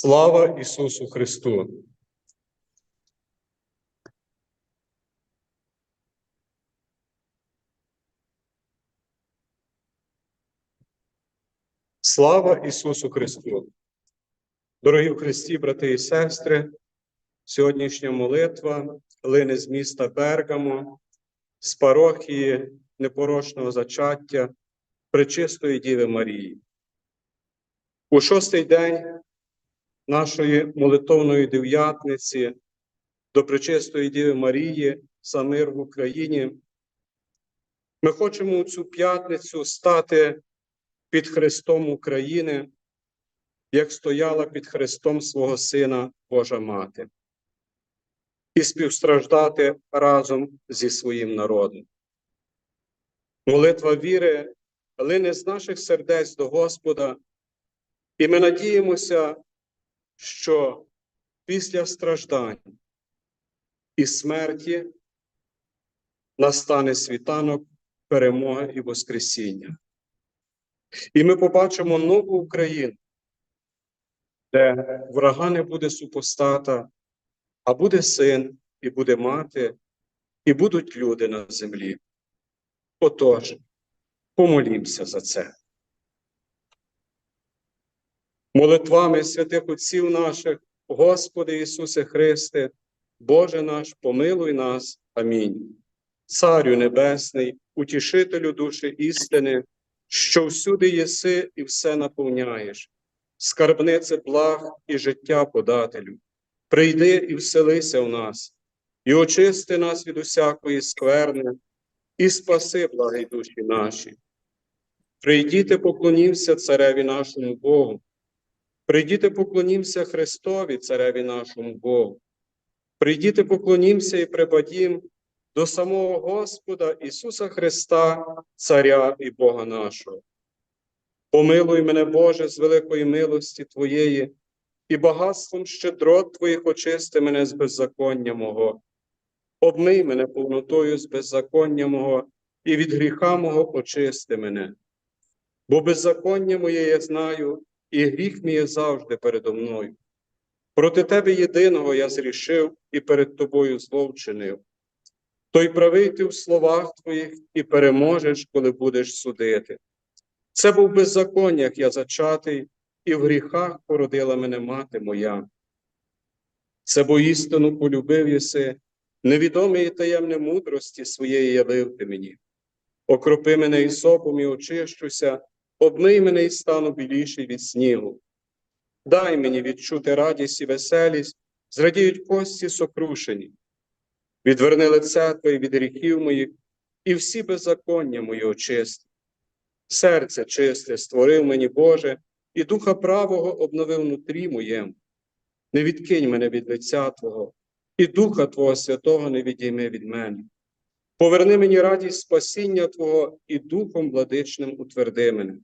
Слава Ісусу Христу! Слава Ісусу Христу! Дорогі в Христі, брати і сестри, сьогоднішня молитва лине з міста Бергамо, з парохії непорочного зачаття Пречистої Діви Марії. У шостий день нашої молитовної дев'ятниці до Пречистої Діви Марії за мир в Україні. Ми хочемо у цю п'ятницю стати під Христом України, як стояла під Христом свого Сина Божа Мати, і співстраждати разом зі своїм народом. Молитва віри лине з наших сердець до Господа, і ми надіємося, що після страждань і смерті настане світанок перемоги і Воскресіння. І ми побачимо нову Україну, де врага не буде супостата, а буде син, і буде мати, і будуть люди на землі. Отож, помолімося за це. Молитвами святих Отців наших, Господи Ісусе Христе, Боже наш, помилуй нас. Амінь. Царю Небесний, утішителю душі істини, що всюди єси і все наповняєш, скарбнице благ і життя подателю, прийди і вселися в нас, і очисти нас від усякої скверни, і спаси, благі душі наші. Прийдіте, поклонімся цареві нашому Богу. Прийдіте, поклонімся Христові, цареві нашому Богу. Прийдіте, поклонімся і припадім до самого Господа Ісуса Христа, Царя і Бога нашого. Помилуй мене, Боже, з великої милості Твоєї, і багатством щедрот Твоїх очисти мене з беззаконня мого. Обмий мене повнотою з беззаконня мого, і від гріха мого очисти мене. Бо беззаконня моє я знаю, і гріх мій завжди передо мною. Проти тебе єдиного я зрішив і перед тобою зло вчинив. Той правий ти в словах твоїх і переможеш, коли будеш судити. Це був беззаконнях я зачатий, і в гріхах породила мене мати моя. Це бо істину полюбив єси, невідомої таємне мудрості своєї явив ти мені. Окропи мене і сопом, і очищуся, обмий мене і стану біліший від снігу. Дай мені відчути радість і веселість, зрадіють кості сокрушені. Відверни лице Твоє від гріхів моїх, і всі беззаконня мої очисти. Серце чисте створив мені, Боже, і духа правого обновив внутрі моєму. Не відкинь мене від лиця Твого, і Духа Твого Святого не відійми від мене. Поверни мені радість спасіння Твого і Духом владичним утверди мене.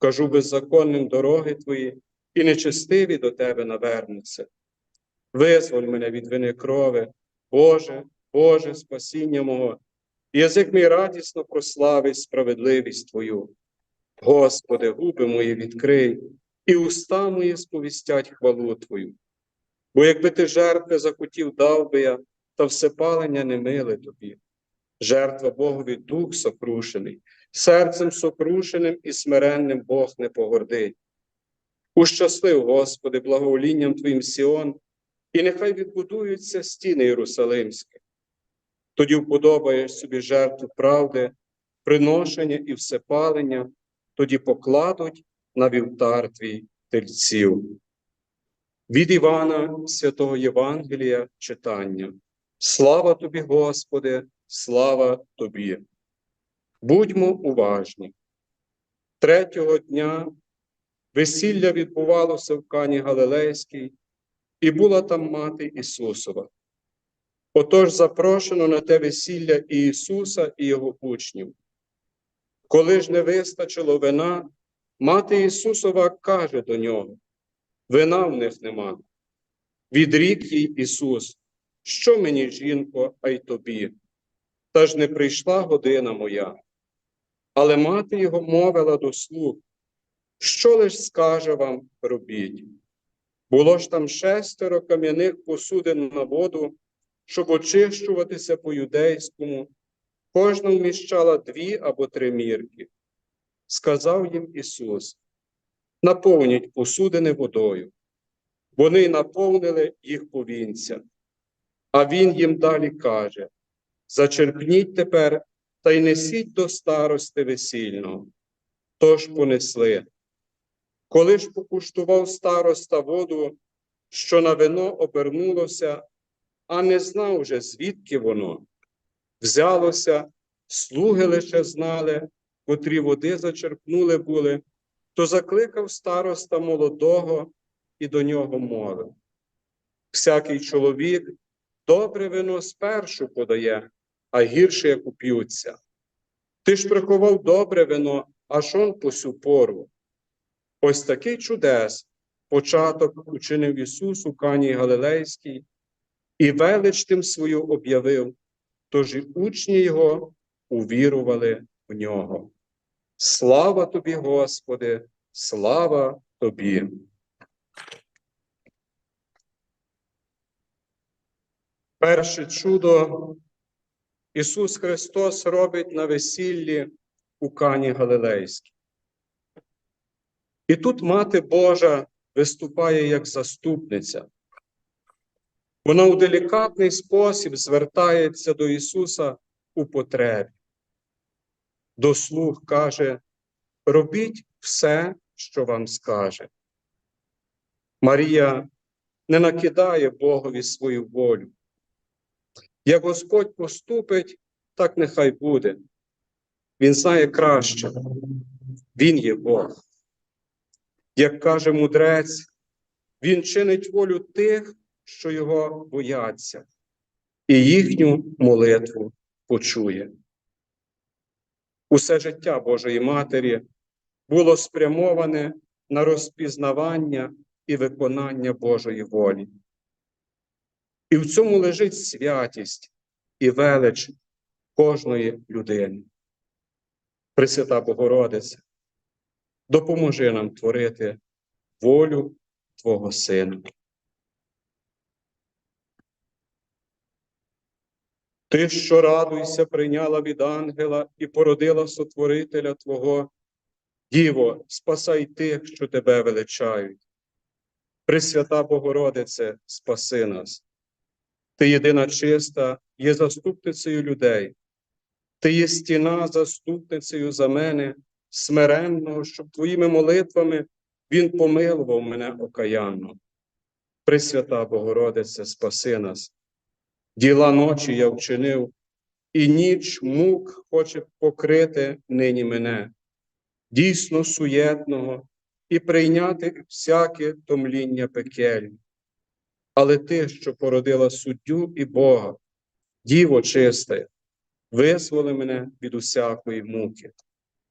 Кажу беззаконним дороги Твої, і нечестиві до Тебе навернуться. Визволь мене від вини крови, Боже, Боже, спасіння мого, язик мій радісно прославить справедливість Твою. Господи, губи мої відкрий, і уста мої сповістять хвалу Твою. Бо якби ти жертви захотів, дав би я, та всепалення не миле тобі. Жертва Богові дух сокрушений, серцем сокрушеним і смиренним Бог не погордить. Ущаслив, Господи, благоволінням Твоїм Сіон, і нехай відбудуються стіни Єрусалимські. Тоді вподобаєш собі жертву правди, приношення і всепалення, тоді покладуть на вівтар твій тельців. Від Івана Святого Євангелія читання. Слава тобі, Господи, слава тобі. Будьмо уважні. Третього дня весілля відбувалося в Кані Галилейській, і була там мати Ісусова. Отож запрошено на те весілля і Ісуса і Його учнів. Коли ж не вистачило вина, мати Ісусова каже до нього: Вина в них нема. Відрік їй Ісус, що мені, жінко, а й тобі, та ж не прийшла година моя. Але мати його мовила до слуг, що лиш скаже вам робіть. Було ж там шестеро кам'яних посудин на воду, щоб очищуватися по юдейському, кожна вміщала дві або три мірки. Сказав їм Ісус: наповніть посудини водою. Вони наповнили їх повінця. А Він їм далі каже: Зачерпніть тепер та й несіть до старости весільного. Тож понесли. Коли ж покуштував староста воду, що на вино обернулося, а не знав уже, звідки воно, взялося, слуги лише знали, котрі води зачерпнули були, то закликав староста молодого і до нього мовив. Всякий чоловік добре вино спершу подає, а гірше як уп'ються. Ти ж приховав добре вино, аж он по сю пору. Ось такий чудес початок учинив Ісус у Кані Галилейській, і велич тим свою об'явив, тож і учні Його увірували в нього. Слава тобі, Господи, слава тобі. Перше чудо Ісус Христос робить на весіллі у Кані Галилейській. І тут Мати Божа виступає як заступниця. Вона у делікатний спосіб звертається до Ісуса у потребі. До слуг каже: робіть все, що вам скаже. Марія не накидає Богові свою волю. Як Господь поступить, так нехай буде. Він знає краще. Він є Бог. Як каже мудрець, він чинить волю тих, що його бояться, і їхню молитву почує. Усе життя Божої Матері було спрямоване на розпізнавання і виконання Божої волі. І в цьому лежить святість і велич кожної людини. Пресвята Богородиця, допоможи нам творити волю Твого Сина. Ти, що радуйся, прийняла від ангела і породила сотворителя Твого, Діво, спасай тих, що тебе величають. Пресвята Богородице, спаси нас. Ти єдина чиста, є заступницею людей. Ти є стіна заступницею за мене, смиренного, щоб твоїми молитвами Він помилував мене окаянно. Пресвята Богородице, спаси нас. Діла ночі я вчинив, і ніч мук хоче покрити нині мене, дійсно суєтного, і прийняти всяке томління пекельне. Але ти, що породила суддю і Бога, Діво чисте, визволи мене від усякої муки.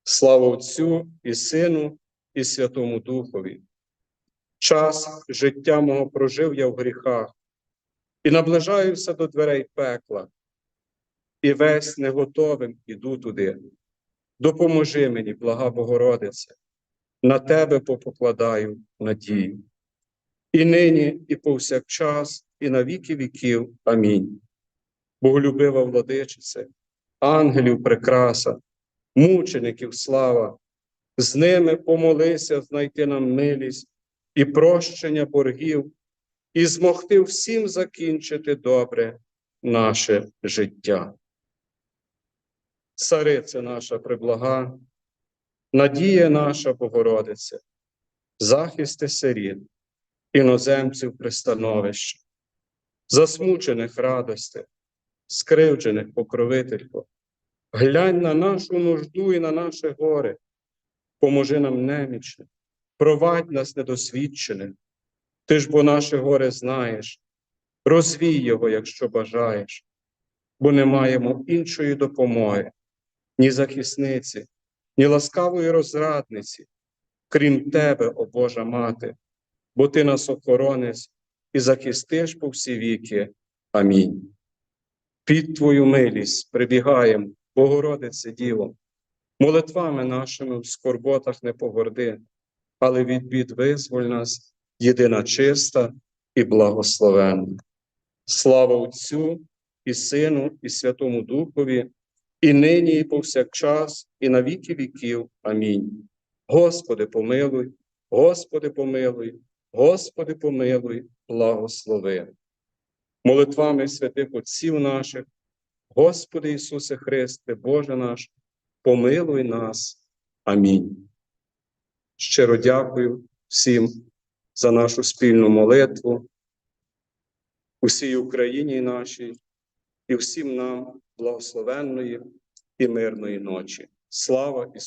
Слава Отцю і Сину, і Святому Духові. Час життя мого прожив я в гріхах і наближаюся до дверей пекла, і весь неготовим іду туди. Допоможи мені, блага Богородице, на тебе попокладаю надію. І нині, і повсякчас, і на віки віків. Амінь. Боголюбива владичице, ангелів прикраса, мучеників слава, з ними помолися знайти нам милість і прощення боргів, і змогти всім закінчити добре наше життя. Царице наша приблага, надія наша Богородице, захисти сиріт, іноземців пристановища, засмучених радостей, скривджених покровителько, глянь на нашу нужду і на наше горе, поможи нам немічним, провадь нас недосвідченим, ти ж бо наше горе знаєш, розвій його, якщо бажаєш, бо не маємо іншої допомоги, ні захисниці, ні ласкавої розрадниці, крім тебе, о Божа Мати, бо ти нас охорониш і захистиш по всі віки. Амінь. Під Твою милість прибігаємо, Богородице Діво, молитвами нашими в скорботах не погорди, але від бід визволь нас єдина чиста і благословенна. Слава Отцю і Сину, і Святому Духові, і нині, і повсякчас, і на віки віків. Амінь. Господи, помилуй, Господи, помилуй, Господи, помилуй, благослови. Молитвами святих Отців наших, Господи Ісусе Христе, Боже наш, помилуй нас. Амінь. Щиро дякую всім за нашу спільну молитву, усій Україні нашій і всім нам благословенної і мирної ночі. Слава Ісусу!